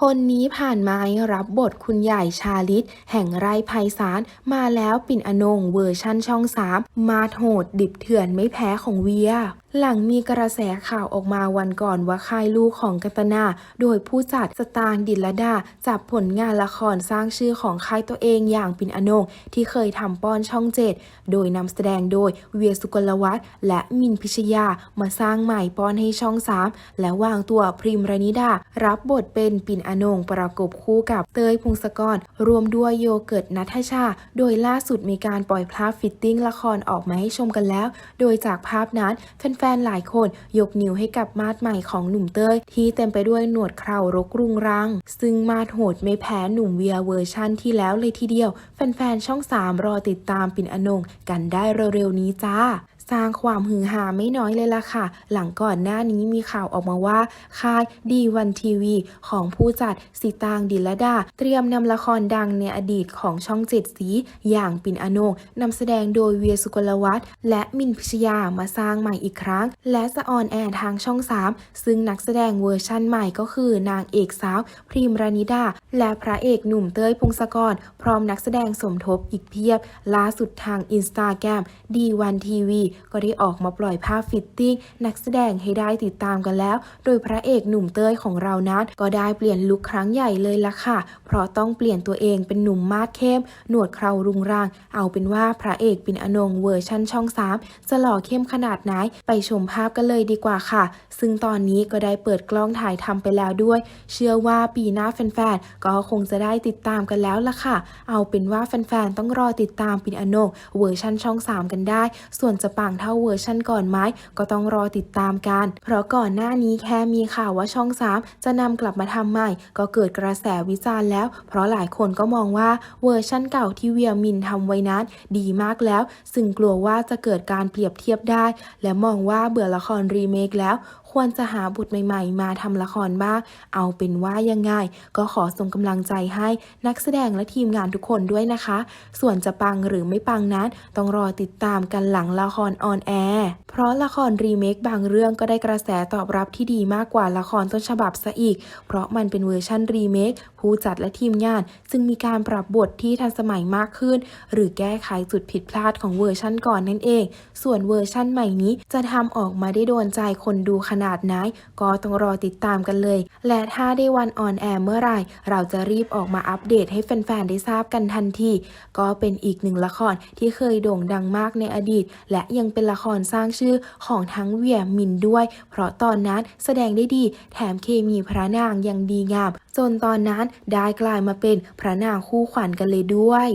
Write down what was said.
คนนี้ผ่านมารับบทคุณใหญ่ชาลิต แห่งไร่ไพศาลมาแล้วปิ่นอนงเวอร์ชั่นช่องสามมาโหดดิบเถื่อนไม่แพ้ของเวีย หลังมีกระแสข่าวออกมาวันก่อนว่าค่ายลูกของกัตนา โดยผู้จัดสตางดิลดาจับผลงานละครสร้างชื่อของค่ายตัวเองอย่างปินอนงที่เคยทำป้อนช่องเจ็ดโดยนำแสดงโดยเวียสุกลวัฒน์และมินพิชยามาสร้างใหม่ป้อนให้ช่องสามและวางตัวพริมรนิดา รับบทเป็นปินอนงประกบคู่กับเตยพงศกรรวมด้วยโยเกิร์ตนัทชา โดยล่าสุดมีการปล่อยภาพฟิตติ้งละครออกมาให้ชมกันแล้ว โดยจากภาพนั้นแฟนๆหลายคนยกนิ้วให้กับมาดใหม่ของหนุ่มเต้ย ที่เต็มไปด้วยหนวดเครารกรุงรัง ซึ่งมาดโหดไม่แพ้หนุ่มเวียเวอร์ชั่นที่แล้วเลยทีเดียว แฟนๆช่อง 3 รอติดตามปิ่นอนงกันได้เร็วๆนี้จ้า สร้างความฮือฮาไม่น้อยเลยล่ะค่ะ หลังก่อนหน้านี้มีข่าวออกมาว่า ค่ายดีวันทีวีของผู้จัดสิตางดิลดา เตรียมนำละครดังในอดีตของช่องเจ็ดสี อย่างปิ่นอนงนำแสดงโดยเวียสุกลวัฒน์และมินพิชยามาสร้างใหม่อีกครั้ง และจะออนแอร์ทางช่อง 3 ซึ่งนักแสดงเวอร์ชั่นใหม่ก็คือนางเอกสาว พริมรานิดา และพระเอกหนุ่มเต้ยพงศกร พร้อมนักแสดงสมทบอีกเพียบล่าสุดทางอินสตาแกรมดีวันทีวีก็ได้ออกมาปล่อยภาพฟิตติ้งนักแสดงให้ได้ติดตามกันแล้ว โดยพระเอกหนุ่มเต้ยของเรานั้นก็ได้เปลี่ยนลุคครั้งใหญ่เลยล่ะค่ะ เพราะต้องเปลี่ยนตัวเองเป็นหนุ่มมาดเข้ม หนวดเครารุงรัง เอาเป็นว่าพระเอกปินอนงเวอร์ชั่นช่อง3จะหล่อเข้มขนาดไหนไปชมภาพกันเลยดีกว่าค่ะ ซึ่งตอนนี้ก็ได้เปิดกล้องถ่ายทำไปแล้วด้วย เชื่อว่าปีหน้าแฟนๆ ก็คงจะได้ติดตามกันแล้วล่ะค่ะ เอาเป็นว่าแฟนๆ ต้องรอติดตามปินอนงเวอร์ชั่นช่อง 3 กันได้ ส่วนจะปังเท่าเวอร์ชั่นก่อนไหมก็ต้องรอติดตามกัน เพราะก่อนหน้านี้แค่มีข่าวว่าช่อง 3 จะนำกลับมาทำใหม่ ก็เกิดกระแสวิจารณ์แล้ว เพราะหลายคนก็มองว่าเวอร์ชั่นเก่าที่เวียมินทำไว้นั้นดีมากแล้ว ซึ่งกลัวว่าจะเกิดการเปรียบเทียบได้ และมองว่าเบื่อละครรีเมคแล้ว ควรจะหาบทใหม่ ๆ มาทำละครบ้าง เอาเป็นว่ายังไงก็ขอส่งกำลังใจให้นักแสดงและทีมงานทุกคนด้วยนะคะ ส่วนจะปังหรือไม่ปังนั้น ต้องรอติดตามกันหลังละครออนแอร์เพราะละครรีเมคบางเรื่องก็ได้กระแสตอบรับที่ดีมากกว่าละครต้นฉบับซะอีก เพราะมันเป็นเวอร์ชั่นรีเมค ผู้จัดและทีมงาน จึงมีการปรับบทที่ทันสมัยมากขึ้น หรือแก้ไขจุดผิดพลาดของเวอร์ชั่นก่อนนั่นเอง ส่วนเวอร์ชั่นใหม่นี้จะทำออกมาได้โดนใจคนดูขนาดไหนก็ต้องรอติดตามกันเลย และถ้าได้วันออนแอร์เมื่อไหร่ เราจะรีบออกมาอัปเดตให้แฟนๆได้ทราบกันทันที ก็เป็นอีกหนึ่งละครที่เคยโด่งดังมากในอดีต และยังเป็นละครสร้างชื่อของทั้งเวียมินด้วย เพราะตอนนั้นแสดงได้ดี แถมเคมีพระนางยังดีงาม จนตอนนั้นได้กลายมาเป็นพระนางคู่ขวัญกันเลยด้วย